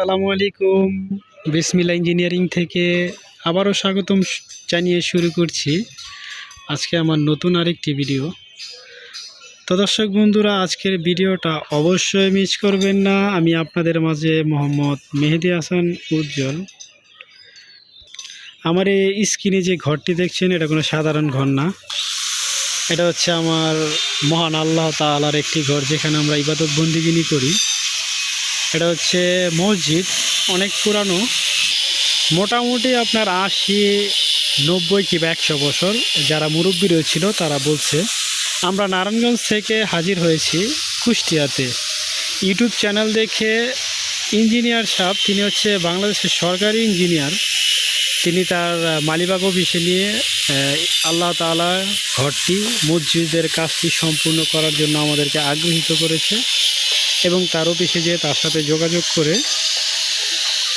আসসালামু আলাইকুম। বিসমিল্লা ইঞ্জিনিয়ারিং থেকে আবারও স্বাগতম জানিয়ে শুরু করছি আজকে আমার নতুন আরেকটি ভিডিও। তো দর্শক বন্ধুরা, আজকের ভিডিওটা অবশ্যই মিস করবেন না। আমি আপনাদের মাঝে মোহাম্মদ মেহেদি হাসান উজ্জ্বল। আমার এই স্ক্রিনে যে ঘরটি দেখছেন, এটা কোনো সাধারণ ঘর না। এটা হচ্ছে আমার মহান আল্লাহ তালার একটি ঘর, যেখানে আমরা ইবাদত বন্দিগিনি করি। এটা হচ্ছে মসজিদ, অনেক পুরানো। মোটামুটি আপনার আশি, নব্বই কিংবা একশো বছর যারা মুরব্বী রয়েছিল তারা বলছে। আমরা নারায়ণগঞ্জ থেকে হাজির হয়েছি কুষ্টিয়াতে। ইউটিউব চ্যানেল দেখে ইঞ্জিনিয়ার সাহেব, তিনি হচ্ছে বাংলাদেশের সরকারি ইঞ্জিনিয়ার। তিনি তার মালিবাগ অফিসে নিয়ে আল্লাহ তাআলা ঘরটি মসজিদের কাজটি সম্পূর্ণ করার জন্য আমাদেরকে আগ্রহিত করেছে। এবং তার অফিসে যেয়ে তার সাথে যোগাযোগ করে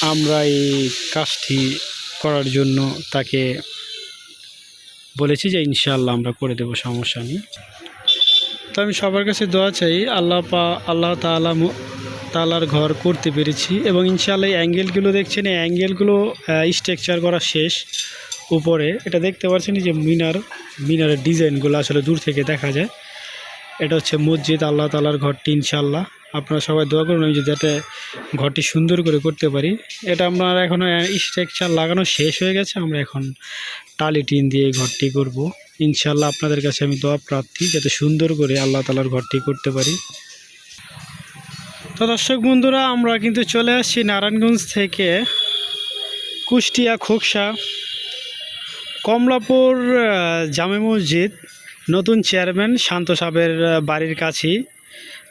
আমরা এই কাজটি করার জন্য তাকে বলেছি যে ইনশাআল্লাহ আমরা করে দেব, সমস্যা নেই। তো আমি সবার কাছে দোয়া চাই, আল্লাহ পা, আল্লাহ তাআলা মু- তাআলার ঘর করতে পেরেছি এবং ইনশাআল্লাহ এই অ্যাঙ্গেলগুলো দেখছেন, এই অ্যাঙ্গেলগুলো স্ট্রাকচার করা শেষ। উপরে এটা দেখতে পাচ্ছেন যে মিনার, মিনারের ডিজাইনগুলো আসলে দূর থেকে দেখা যায়। এটা হচ্ছে মসজিদ, আল্লাহ তালার ঘরটি ইনশাল্লাহ আপনারা সবাই দোয়া করুন, আমি যাতে ঘরটি সুন্দর করে করতে পারি। এটা আপনার এখনও স্ট্রাকচার লাগানো শেষ হয়ে গেছে, আমরা এখন টালি টিন দিয়ে ঘরটি করব। ইনশাল্লাহ আপনাদের কাছে আমি দোয়া প্রার্থী, যাতে সুন্দর করে আল্লাহ তালার ঘরটি করতে পারি। তো দর্শক বন্ধুরা, আমরা কিন্তু চলে আসছি নারায়ণগঞ্জ থেকে কুষ্টিয়া খোকসা কমলাপুর জামে মসজিদ। নতুন চেয়ারম্যান শান্ত সাহেবের বাড়ির কাছেই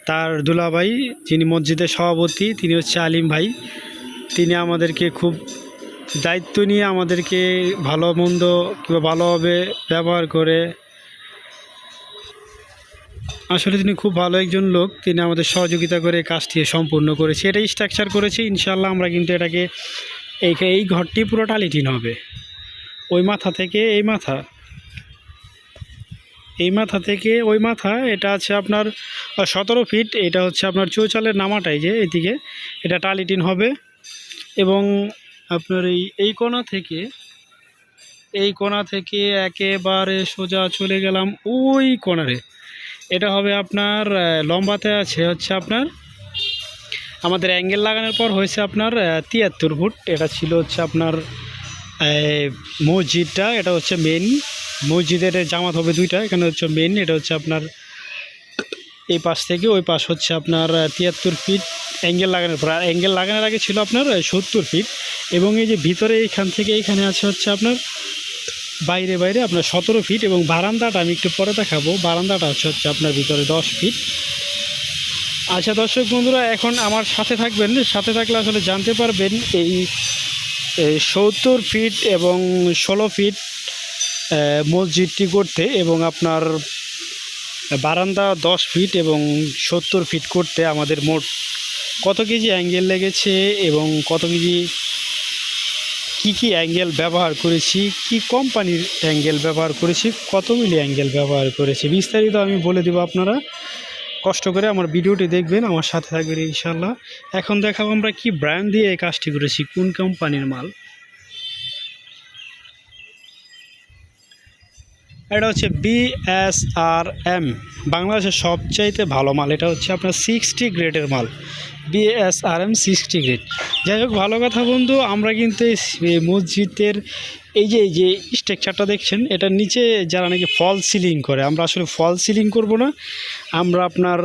তার দুলাভাই, যিনি মসজিদের সভাপতি, তিনি হচ্ছে আলিম ভাই। তিনি আমাদেরকে খুব দায়িত্ব নিয়ে আমাদেরকে ভালো মন্দ কিংবা ভালোভাবে ব্যবহার করে আসলে তিনি খুব ভালো একজন লোক। তিনি আমাদের সহযোগিতা করে কাজটি সম্পূর্ণ করেছে। এটাই স্ট্রাকচার করেছে ইনশাল্লাহ আমরা কিন্তু এটাকে এই এই ঘরটি পুরো টালিটিন হবে। ওই মাথা থেকে এই মাথা। এই মাথা থেকে ওই মাথা, এটা আছে আপনার সতেরো ফিট এটা হচ্ছে আপনার চৌচালের নামাটাই যে এদিকে, এটা টালিটিন হবে। এবং আপনার এই এই কোণা থেকে, এই কোণা থেকে একেবারে সোজা চলে গেলাম ওই কোণারে এটা হবে আপনার লম্বাতে আছে হচ্ছে আপনার, আমাদের অ্যাঙ্গেল লাগানোর পর হয়েছে আপনার তিয়াত্তর ফুট এটা ছিল হচ্ছে আপনার মসজিদটা, এটা হচ্ছে মেন মসজিদের জামাত হবে দুইটা, এখানে হচ্ছে মেন এটা হচ্ছে আপনার এই পাশ থেকে, ওই পাশ হচ্ছে আপনার তিয়াত্তর ফিট অ্যাঙ্গেল লাগানোর পর, আর অ্যাঙ্গেল লাগানোর আগে ছিল আপনার সত্তর ফিট এবং এই যে ভিতরে এইখান থেকে এইখানে আছে হচ্ছে আপনার বাইরে বাইরে আপনার সতেরো ফিট এবং বারান্দাটা আমি একটু পরে দেখাবো, বারান্দাটা হচ্ছে হচ্ছে আপনার ভিতরে দশ ফিট আচ্ছা দর্শক বন্ধুরা, এখন আমার সাথে থাকবেন, সাথে থাকলে আসলে জানতে পারবেন এই সত্তর ফিট এবং ষোলো ফিট মসজিদটি করতে এবং আপনার বারান্দা দশ ফিট এবং সত্তর ফিট করতে আমাদের মোট কত কেজি অ্যাঙ্গেল লেগেছে এবং কত কেজি কি কি অ্যাঙ্গেল ব্যবহার করেছি, কি কোম্পানির অ্যাঙ্গেল ব্যবহার করেছি, কত মিলি অ্যাঙ্গেল ব্যবহার করেছি, বিস্তারিত আমি বলে দেবো আপনারা। কষ্ট করে আমার ভিডিওটি দেখবেন, আমার সাথে থাকবেন ইনশাল্লাহ এখন দেখাবো আমরা কি ব্র্যান্ড দিয়ে এই কাজটি করেছি, কোন কোম্পানির মাল। এটা হচ্ছে বিএসআর এম বাংলাদেশের সবচাইতে ভালো মাল। এটা হচ্ছে আপনার সিক্সটি গ্রেডের মাল। BSR M sixty grade. যাই হোক, ভালো কথা বন্ধু, আমরা কিন্তু মসজিদের এই যে এই যে স্ট্রাকচারটা দেখছেন এটার নিচে যারা নাকি ফল সিলিং করে, আমরা আসলে ফল সিলিং করব না। আমরা আপনার,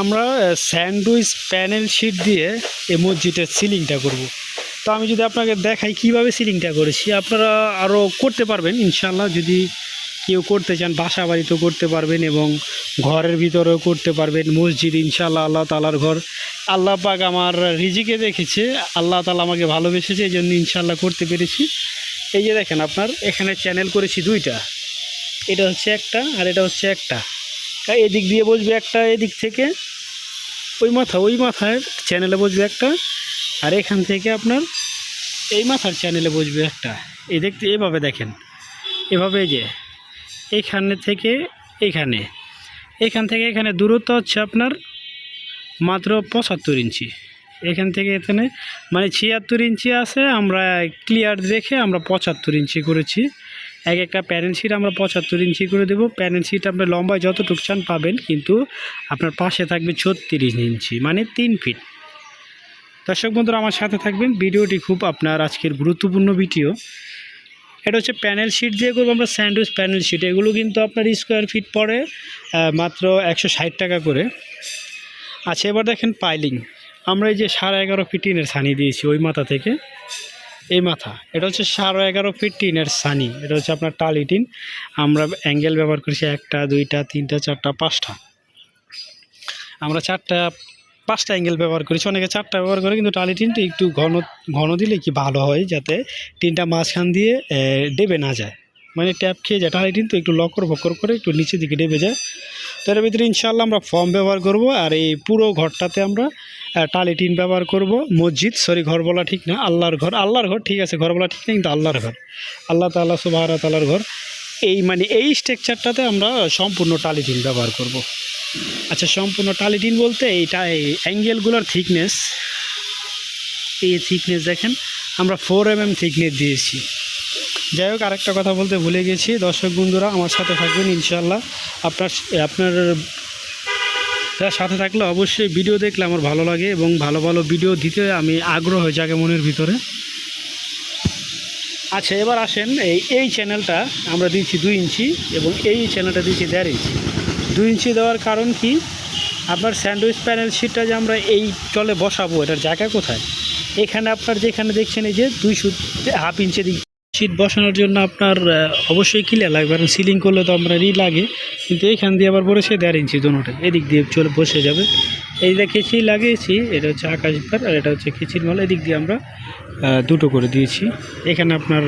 আমরা স্যান্ডউইচ প্যানেল শিট দিয়ে এই মসজিদের সিলিংটা করব। তো আমি যদি আপনাকে দেখাই কীভাবে সিলিংটা করেছি, আপনারা আরও করতে পারবেন ইনশাল্লাহ যদি কেউ করতে চান বাসা বাড়িতেও করতে পারবেন এবং ঘরের ভিতরেও করতে পারবেন মসজিদ ইনশাল্লাহ আল্লাহ তালার ঘর। আল্লাহ পাক আমার রিজিকে দেখেছে, আল্লাহ তালা আমাকে ভালোবেসেছে এই জন্য ইনশাল্লাহ করতে পেরেছি। এই যে দেখেন আপনার, এখানে চ্যানেল করেছি দুইটা। এটা হচ্ছে একটা আর এটা হচ্ছে একটা। এদিক দিয়ে বসবে একটা, এদিক থেকে ওই মাথা, ওই মাথায় চ্যানেলে বসবে একটা। আর এখান থেকে আপনার এই মাথার চ্যানেলে বসবে একটা। এই দেখতে, এভাবে দেখেন। এভাবে যে এইখানে থেকে এইখানে এখান থেকে এখানে দূরত্ব হচ্ছে আপনার মাত্র পঁচাত্তর ইঞ্চি। এখান থেকে এখানে মানে ছিয়াত্তর ইঞ্চি আছে, আমরা ক্লিয়ার দেখে আমরা পঁচাত্তর ইঞ্চি করেছি। এক একটা প্যানেল শিট আমরা পঁচাত্তর ইঞ্চি করে দেবো। প্যানেল শিট আপনার লম্বায় যতটুকু চান পাবেন, কিন্তু আপনার পাশে থাকবে ছত্রিশ ইঞ্চি মানে তিন ফিট দর্শক বন্ধুরা, আমার সাথে থাকবেন ভিডিওটি খুব আপনার আজকের গুরুত্বপূর্ণ ভিডিও। এটা হচ্ছে প্যানেল শিট দিয়ে করব আমরা স্যান্ডউইচ প্যানেল শিট এগুলো কিন্তু আপনার স্কোয়ার ফিট পড়ে মাত্র একশো ষাট টাকা করে। আচ্ছা এবার দেখেন পাইলিং আমরা এই যে সাড়ে এগারো ফিট টিনের সানি দিয়েছি ওই মাথা থেকে। এই মাথা, এটা হচ্ছে সাড়ে এগারো ফিট টিনের সানি এটা হচ্ছে আপনার টালি টিন। আমরা অ্যাঙ্গেল ব্যবহার করেছি একটা, দুইটা, তিনটা, চারটা, পাঁচটা। আমরা চারটা পাঁচটা অ্যাঙ্গেল ব্যবহার করেছি অনেকে চারটা ব্যবহার করে, কিন্তু টালি টিনটা একটু ঘন ঘন দিলে কি ভালো হয়, যাতে টিনটা মাঝখান দিয়ে ডেবে না যায়। মানে ট্যাপ খেয়ে যায়। টালি টিন তো একটু লকর ফকর করে একটু নিচের দিকে ডেবে যায়। তো এর ভিতরে ইনশাল্লাহ আমরা ফর্ম ব্যবহার করব আর এই পুরো ঘরটাতে আমরা টালি টিন ব্যবহার করব। মসজিদ সরি ঘর বলা ঠিক না, আল্লাহর ঘর। আল্লাহর ঘর ঠিক আছে, ঘর বলা ঠিক না, কিন্তু আল্লাহর ঘর। আল্লাহ তাল্লাহ সুবাহ তাল্লাহর ঘর। এই মানে এই স্ট্রাকচারটাতে আমরা সম্পূর্ণ টালি টিন ব্যবহার করব। আচ্ছা সম্পূর্ণ টালি টিন বলতে এইটা, এই অ্যাঙ্গেলগুলোর থিকনেস এই থিকনেস দেখেন, আমরা ফোর এম এম থিকনেস দিয়েছি। যাই হোক, আরেকটা কথা বলতে ভুলে গেছি। দর্শক বন্ধুরা, আমার সাথে থাকবেন ইনশাল্লাহ আপনার আপনার সাথে থাকলে অবশ্যই ভিডিও দেখলে আমার ভালো লাগে এবং ভালো ভালো ভিডিও দিতে আমি আগ্রহ হয়ে যাকে মনের ভিতরে। আচ্ছা এবার আসেন, এই এই চ্যানেলটা আমরা দিচ্ছি দুই ইঞ্চি এবং এই চ্যানেলটা দিচ্ছি দেড় ইঞ্চি। দুই ইঞ্চি দেওয়ার কারণ কি? আপনার স্যান্ডউইচ প্যানেল শিটটা যে আমরা এই চলে বসাবো, এটার জায়গা কোথায়? এখানে আপনার যেখানে দেখছেন এই যে দুই সুত হাফ ইঞ্চি দিক শিট বসানোর জন্য আপনার অবশ্যই ক্লিয়ার লাগবে, কারণ সিলিং করলে তো আমরা রি লাগে, কিন্তু এইখান দিয়ে আবার পড়েছে দেড় ইঞ্চি দোনোটা, এদিক দিয়ে চলে বসে যাবে। এই যে খিচি লাগিয়েছি, এটা হচ্ছে আকাশবার আর এটা হচ্ছে খিচির মাল, এদিক দিয়ে আমরা দুটো করে দিয়েছি। এখানে আপনার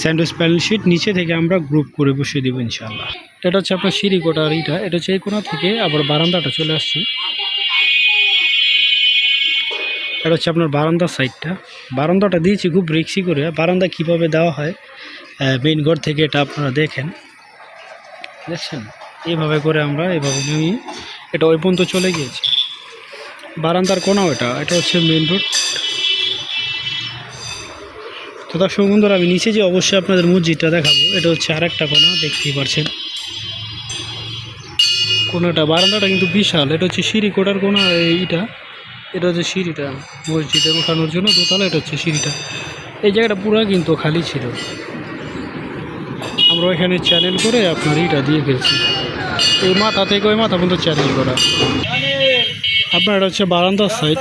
স্যান্ডউইচ প্যানেল শিট, নিচে থেকে আমরা গ্রুপ করে বসিয়ে দেবো ইনশাল্লাহ এটা হচ্ছে আপনার সিঁড়ি ইটা, এটা হচ্ছে এই কোনা থেকে আবার বারান্দাটা চলে আসছে। এটা হচ্ছে আপনার বারান্দার সাইডটা। বারান্দাটা দিয়েছি খুব রিক্সি করে। বারান্দা কীভাবে দেওয়া হয় মেইন ঘর থেকে এটা আপনারা দেখেন। দেখছেন? এইভাবে করে আমরা এভাবে নিয়ে, এটা ওই পর্যন্ত চলে গিয়েছে। বারান্দার কোনাও এটা এটা হচ্ছে মেইন রোড তো দর্শক বন্ধুরা, আমি নিচে যে অবশ্যই আপনাদের মসজিদটা দেখাবো, এটা হচ্ছে আর একটা কোনা, দেখতেই পারছেন। কোনাটা, বারান্দাটা কিন্তু বিশাল, এটা হচ্ছে সিঁড়ি কোটার কোনা, এইটা। এটা হচ্ছে সিঁড়িটা মসজিদে ওঠানোর জন্য দোতলা, এটা হচ্ছে সিঁড়িটা। এই জায়গাটা পুরো কিন্তু খালি ছিল। আমরা ওইখানে চ্যানেল করে আপনার ইটা দিয়ে ফেলছি এই মাথা থেকে ওই মাথা পর্যন্ত চ্যানেল করা। আপনার এটা হচ্ছে বারান্দার সাইড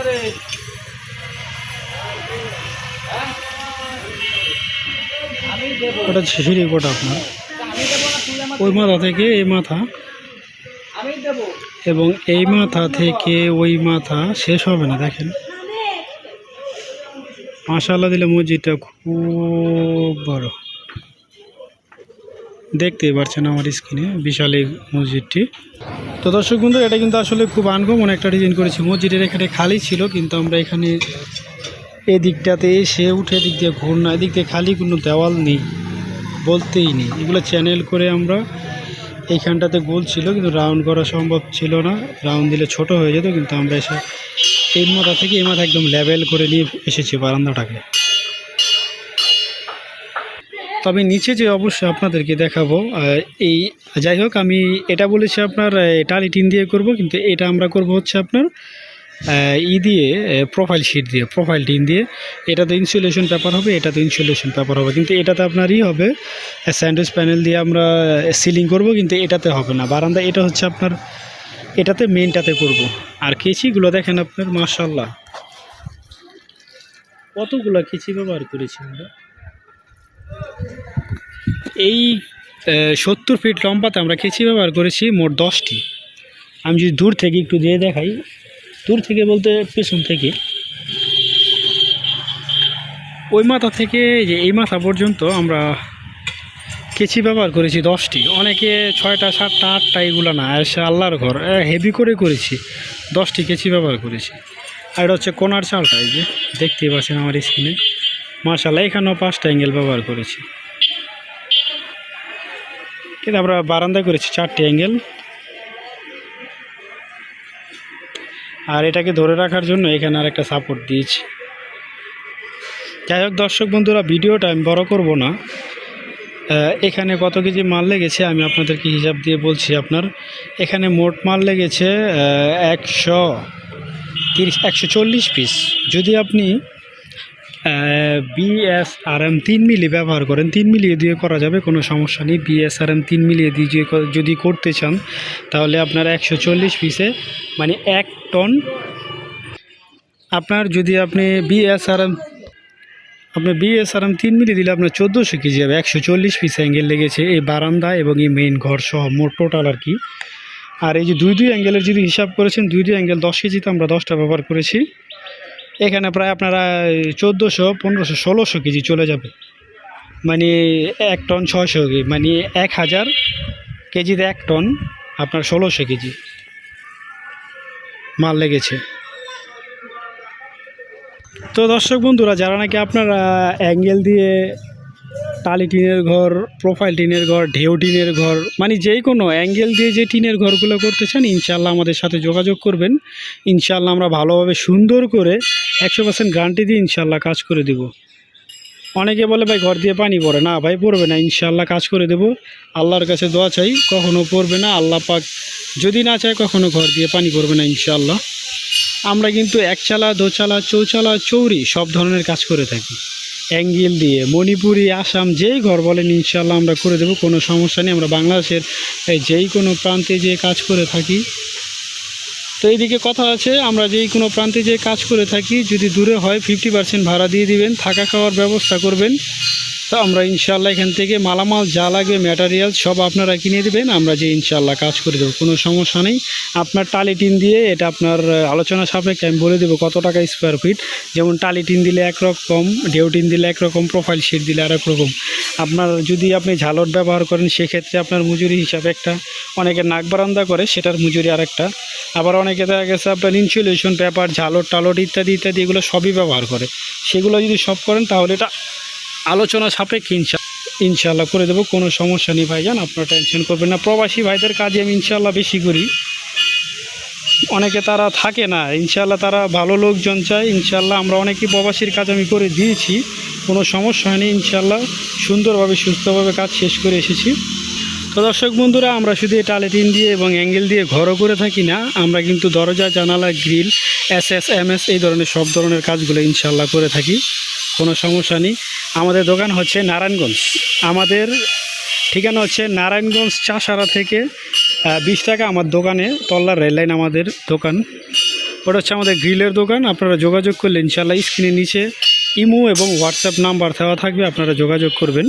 ওটা সিঁড়ি কোটা আপনার? ওই মাথা থেকে এই মাথা এবং এই মাথা থেকে ওই মাথা শেষ হবে না, দেখেন। মাশাল্লাহ দিলে মসজিদটা খুব বড়। দেখতেই পারছেন আমার স্ক্রিনে বিশাল এই মসজিদটি। তো দর্শক বন্ধু, এটা কিন্তু আসলে খুব আনকমন একটা ডিজাইন করেছি। মসজিদের এখানে খালি ছিল, কিন্তু আমরা এখানে এই দিকটাতে এসে উঠে দিক দিয়ে ঘুর না এদিক দিয়ে খালি কোনো দেওয়াল নেই। বলতেই নেই। এগুলো চ্যানেল করে আমরা এইখানটাতে গোল ছিল, কিন্তু রাউন্ড করা সম্ভব ছিল না। রাউন্ড দিলে ছোট হয়ে যেত, কিন্তু আমরা এসে এই মাথা থেকে এই মাথা একদম লেভেল করে নিয়ে এসেছি বারান্দাটাকে। তবে নিচে যে অবশ্যই আপনাদেরকে দেখাবো এই, যাই হোক, আমি এটা বলেছি আপনার টালি টিন দিয়ে করব, কিন্তু এটা আমরা করব হচ্ছে আপনার ই দিয়ে প্রোফাইল শিট দিয়ে প্রোফাইল টিন দিয়ে এটাতে ইনসুলেশন পেপার হবে এটাতে ইনসুলেশন পেপার হবে, কিন্তু এটাতে আপনার ই হবে স্যান্ডউইচ প্যানেল দিয়ে আমরা সিলিং করব, কিন্তু এটাতে হবে না। বারান্দা এটা হচ্ছে আপনার, এটাতে মেনটাতে করব। আর কেচিগুলো দেখেন আপনার মার্শাল্লাহ কতগুলো কেচি ব্যবহার করেছি আমরা? এই সত্তর ফিট লম্বাতে আমরা কেচি ব্যবহার করেছি মোট দশটি। আমি যদি দূর থেকে একটু দিয়ে দেখাই। দূর থেকে বলতে পেছন থেকে। ওই মাথা থেকে যে এই মাথা পর্যন্ত আমরা কেচি ব্যবহার করেছি দশটি। অনেকে ছয়টা, সাতটা, আটটা এগুলো না আর সে আল্লাহর ঘর হেভি করে করেছি, দশটি কেচি ব্যবহার করেছি। আর এটা হচ্ছে কোনার চালটা, এই যে দেখতেই পাচ্ছেন আমার স্ক্রিনে। মার্শাল্লাহ এখানেও পাঁচটা অ্যাঙ্গেল ব্যবহার করেছি। কিন্তু আমরা বারান্দা করেছি, চারটি অ্যাঙ্গেল। আর এটাকে ধরে রাখার জন্য এখানে আর একটা সাপোর্ট দিয়েছি। যাই হোক, দর্শক বন্ধুরা, ভিডিওটা আমি বড় করব না। এখানে কত কেজি মাল লেগেছে আমি আপনাদেরকে হিসাব দিয়ে বলছি আপনার। এখানে মোট মাল লেগেছে একশো তিরিশ, একশো চল্লিশ পিস যদি আপনি বিএসআরএম তিন মিলি ব্যবহার করেন, তিন মিলিয়ে দিয়ে করা যাবে, কোনো সমস্যা নেই। বিএসআরএম তিন মিলিয়ে দিয়ে যদি করতে চান, তাহলে আপনার একশো চল্লিশ পিসে মানে এক টন। আপনার যদি আপনি বিএসআরএম আপনি বিএসআরএম তিন মিলি দিলে আপনার চোদ্দোশো কেজি হবে, একশো চল্লিশ পিস অ্যাঙ্গেল লেগেছে এই বারান্দা এবং এই মেইন ঘর সহ মোট টোটাল আর কি। আর এই যে দুই দুই অ্যাঙ্গেলের যদি হিসাব করেছেন, দুই দুই অ্যাঙ্গেল দশ কেজিতে আমরা দশটা ব্যবহার করেছি। এখানে প্রায় আপনারা চোদ্দোশো, পনেরোশো, ষোলোশো কেজি চলে যাবে। মানে এক টন ছশো কেজি মানে এক হাজার কেজিতে এক টন আপনার ষোলোশো কেজি মাল লেগেছে। তো দর্শক বন্ধুরা, যারা নাকি আপনারা অ্যাঙ্গেল দিয়ে টালি টিনের ঘর প্রোফাইল টিনের ঘর, ঢেউ টিনের ঘর মানে যেই কোনো অ্যাঙ্গেল দিয়ে যে টিনের ঘরগুলো করতে চান ইনশাল্লাহ আমাদের সাথে যোগাযোগ করবেন। ইনশাল্লাহ আমরা ভালোভাবে সুন্দর করে একশো পার্সেন্ট গ্যারান্টি দিয়ে ইনশাল্লাহ কাজ করে দেব। অনেকে বলে, ভাই, ঘর দিয়ে পানি পড়ে। না, ভাই, পড়বে না ইনশাল্লাহ কাজ করে দেব। আল্লাহর কাছে দোয়া চাই কখনও পড়বে না, আল্লাহ পাক যদি না চায় কখনও ঘর দিয়ে পানি পড়বে না ইনশাল্লাহ আমরা কিন্তু একচালা, দোচালা, চৌচালা, চৌরি সব ধরনের কাজ করে থাকি। অ্যাঙ্গেল দিয়ে। মণিপুরি, আসাম যেই ঘর বলেন ইনশাল্লাহ আমরা করে দেবো, কোনো সমস্যা নেই। আমরা বাংলাদেশের যেই কোনো প্রান্তে যে কাজ করে থাকি। তো এইদিকে কথা আছে, আমরা যেই কোনো প্রান্তে যে কাজ করে থাকি, যদি দূরে হয় ফিফটি পার্সেন্ট ভাড়া দিয়ে দিবেন, থাকা খাওয়ার ব্যবস্থা করবেন। তো আমরা ইনশাল্লাহ এখান থেকে মালামাল, যা লাগবে ম্যাটারিয়াল সব আপনারা কিনে দেবেন। আমরা যে ইনশাল্লাহ কাজ করে দেবো, কোনো সমস্যা নেই। আপনার টালি টিন দিয়ে এটা আপনার আলোচনা সাপেক্ষে আমি বলে দেবো কত টাকা স্কোয়ার ফিট যেমন টালি টিন দিলে একরকম ঢেউ টিন দিলে একরকম প্রোফাইল শিট দিলে আরেক রকম। আপনার যদি আপনি ঝালট ব্যবহার করেন, সেক্ষেত্রে আপনার মজুরি হিসাবে একটা। অনেকে নাক বারান্দা করে, সেটার মজুরি আরেকটা। আবার অনেকে দেখা গেছে আপনার ইনসুলেশন পেপার ঝালট, টালট ইত্যাদি ইত্যাদি, এগুলো সবই ব্যবহার করে। সেগুলো যদি সব করেন, তাহলে এটা আলোচনা সাপেক্ষে ইনশা ইনশাল্লাহ করে দেবো, কোনো সমস্যা নেই ভাইজান, আপনারা টেনশন করবেন না। প্রবাসী ভাইদের কাজে আমি ইনশাল্লাহ বেশি করি। অনেকে তারা থাকে না ইনশাল্লাহ তারা ভালো লোকজন চায়। ইনশাল্লাহ আমরা অনেকেই প্রবাসীর কাজ আমি করে দিয়েছি, কোনো সমস্যা হয়নি ইনশাল্লাহ সুন্দরভাবে, সুস্থভাবে কাজ শেষ করে এসেছি। তো দর্শক বন্ধুরা, আমরা শুধু এই টালে টিন দিয়ে এবং অ্যাঙ্গেল দিয়ে ঘরও করে থাকি না, আমরা কিন্তু দরজা, জানালা, grill S S M S এই ধরনের সব ধরনের কাজগুলো ইনশাল্লাহ করে থাকি। কোনো সমস্যা নেই। আমাদের দোকান হচ্ছে নারায়ণগঞ্জ। আমাদের ঠিকানা হচ্ছে নারায়ণগঞ্জ চাষারা থেকে বিশ টাকা আমার দোকানে, তল্লার রেললাইন আমাদের দোকান। ওটা হচ্ছে আমাদের গ্রিলের দোকান। আপনারা যোগাযোগ করলে ইনশাল্লাহ স্ক্রিনের নিচে ইমো এবং হোয়াটসঅ্যাপ নাম্বার দেওয়া থাকবে, আপনারা যোগাযোগ করবেন।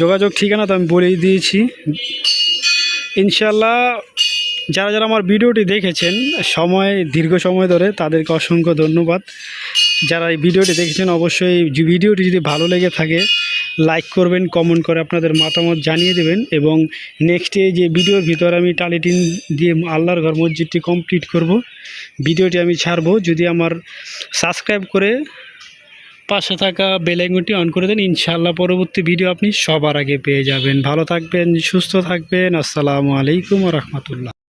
যোগাযোগ ঠিকানা তো আমি বলেই দিয়েছি। ইনশাল্লাহ যারা যারা আমার ভিডিওটি দেখেছেন, সময়, দীর্ঘ সময় ধরে তাদেরকে অসংখ্য ধন্যবাদ। যারা এই ভিডিওটি দেখেছেন অবশ্যই ভিডিওটি যদি ভালো লেগে থাকে লাইক করবেন কমেন্ট করে আপনাদের মতামত জানিয়ে দেবেন এবং নেক্সটে যে ভিডিওর ভিতরে আমি টালিটিন দিয়ে আল্লাহর ঘর মসজিদটি কমপ্লিট করব, ভিডিওটি আমি ছাড়বো। যদি আমার সাবস্ক্রাইব করে পাশে থাকা বেলাইকনটি অন করে দেন, ইনশাআল্লাহ পরবর্তী ভিডিও আপনি সবার আগে পেয়ে যাবেন। ভালো থাকবেন, সুস্থ থাকবেন। আসসালামু আলাইকুম রহমতুল্লাহ।